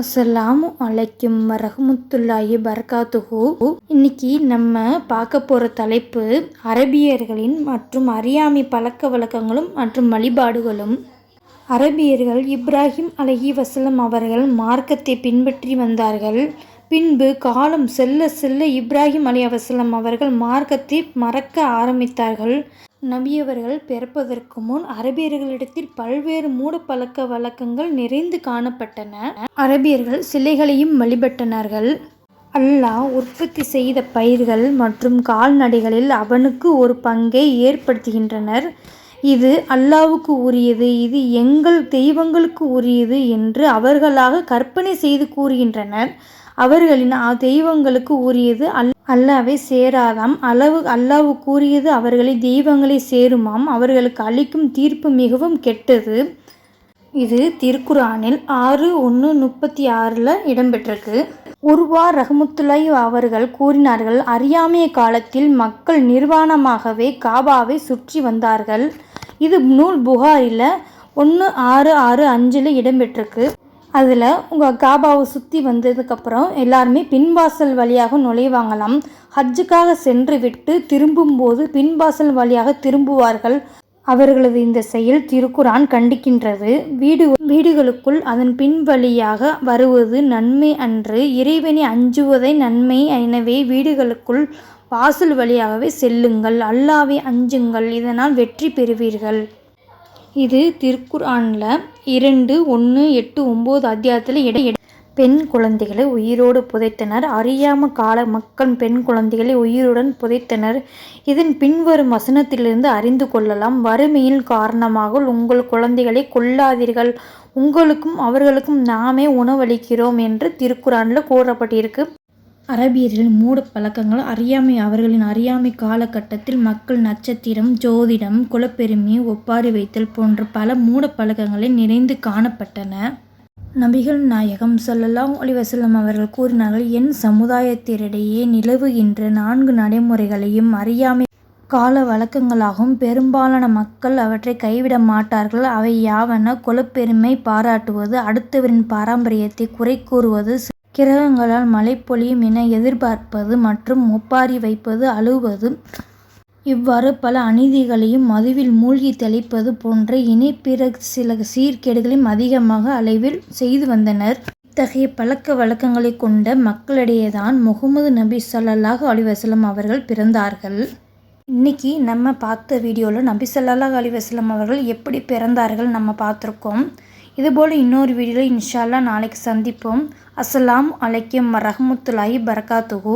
அஸ்ஸலாமு அலைக்கும் வரஹ்மத்துல்லாஹி பர்காத்துஹு. இன்னைக்கு நம்ம பார்க்க போகிற தலைப்பு அரபியர்களின் மற்றும் அறியாமை பழக்க வழக்கங்களும் மற்றும் வழிபாடுகளும். அரபியர்கள் இப்ராஹிம் அலஹி வசலம் அவர்கள் மார்க்கத்தை பின்பற்றி வந்தார்கள். பின்பு காலம் செல்ல செல்ல இப்ராஹிம் அலி வசலம் அவர்கள் மார்க்கத்தை மறக்க ஆரம்பித்தார்கள். நபியவர்கள் பிறப்பதற்கு முன் அரபியர்களிடத்தில் பல்வேறு மூட பழக்க வழக்கங்கள் நிறைந்து காணப்பட்டன. அரபியர்கள் சிலைகளையும் வழிபட்டனர்கள். அல்லாஹ் உற்பத்தி செய்த பயிர்கள் மற்றும் கால்நடைகளில் அவனுக்கு ஒரு பங்கை ஏற்படுத்துகின்றனர். இது அல்லாவுக்கு உரியது இது எங்கள் தெய்வங்களுக்கு உரியது என்று அவர்களாக கற்பனை செய்து கூறுகின்றனர். அவர்களின் தெய்வங்களுக்கு உரியது அல் அல்லாவை சேராதாம். அளவு அல்லாவு கூறியது அவர்களை தெய்வங்களை சேருமாம். அவர்களுக்கு அளிக்கும் தீர்ப்பு மிகவும் கெட்டது. இது திருக்குரானில் ஆறு ஒன்று முப்பத்தி ஆறில் இடம்பெற்றிருக்கு. உருவா ரஹமுத்துல்லாய் அவர்கள் கூறினார்கள் அறியாமைய காலத்தில் மக்கள் நிர்வாணமாகவே காபாவை சுற்றி வந்தார்கள். இது நூல் புகாரில் ஒன்று ஆறு ஆறு அஞ்சில் இடம்பெற்றிருக்கு. அதில் உங்கள் காபாவை சுற்றி வந்ததுக்கப்புறம் எல்லாருமே பின்வாசல் வழியாக நுழைவாங்களாம். ஹஜ்ஜுக்காக சென்று விட்டு திரும்பும்போது பின்வாசல் வழியாக திரும்புவார்கள். அவர்களது இந்த செயல் திருக்குரான் கண்டிக்கின்றது. வீடு வீடுகளுக்குள் அதன் பின் வழியாக வருவது நன்மை அன்று இறைவனை அஞ்சுவதை நன்மை எனவே வீடுகளுக்குள் வாசல் வழியாகவே செல்லுங்கள். அல்லாவை அஞ்சுங்கள். இதனால் வெற்றி பெறுவீர்கள். இது திருக்குர்ஆனில் இரண்டு ஒன்று எட்டு ஒம்பது அத்தியாயத்தில் இட பெண் குழந்தைகளை உயிரோடு புதைத்தனர். அறியாம கால மக்கள் பெண் குழந்தைகளை உயிருடன் புதைத்தனர். இதன் பின்வரும் வசனத்திலிருந்து அறிந்து கொள்ளலாம். வறுமையின் காரணமாக உங்கள் குழந்தைகளை கொல்லாதீர்கள். உங்களுக்கும் அவர்களுக்கும் நாமே உணவளிக்கிறோம் என்று திருக்குறானில் கூறப்பட்டிருக்கு. அரபியர்களின் மூட பழக்கங்கள் அறியாமை அவர்களின் அறியாமை காலகட்டத்தில் மக்கள் நட்சத்திரம் ஜோதிடம் குலப்பெருமை ஒப்பாரி வைத்தல் போன்ற பல மூட பழக்கங்களை நிறைந்து காணப்பட்டன. நபிகள் நாயகம் சொல்லலாம் அலைஹி அவர்கள் கூறினார்கள் என் சமுதாயத்தினிடையே நிலவுகின்ற நான்கு நடைமுறைகளையும் அறியாமை கால வழக்கங்களாகவும் பெரும்பாலான மக்கள் அவற்றை கைவிட மாட்டார்கள். அவை யாவன குலப்பெருமை பாராட்டுவது அடுத்தவரின் பாரம்பரியத்தை குறை கூறுவது கிரகங்களால் மழை பொழியும் என எதிர்பார்ப்பது மற்றும் ஒப்பாரி வைப்பது அழுவது இவ்வாறு பல அநீதிகளையும் மதுவில் மூழ்கி தெளிப்பது போன்ற இணைப்பிற சில சீர்கேடுகளையும் அதிகமாக அளவில் செய்து வந்தனர். இத்தகைய பழக்க வழக்கங்களை கொண்ட மக்களிடையேதான் முகமது நபி சல்லாஹ் அலைஹி அவர்கள் பிறந்தார்கள். இன்னைக்கு நம்ம பார்த்த வீடியோவில் நபி சல்லாஹ் அலைஹி அவர்கள் எப்படி பிறந்தார்கள் நம்ம பார்த்துருக்கோம். இதுபோல் இன்னொரு வீடியோவில் இன்ஷால்லா நாளைக்கு சந்திப்போம். அஸ்ஸலாம் அலைக்கும் வரஹமத்துல்லாஹி பரகாத்துஹூ.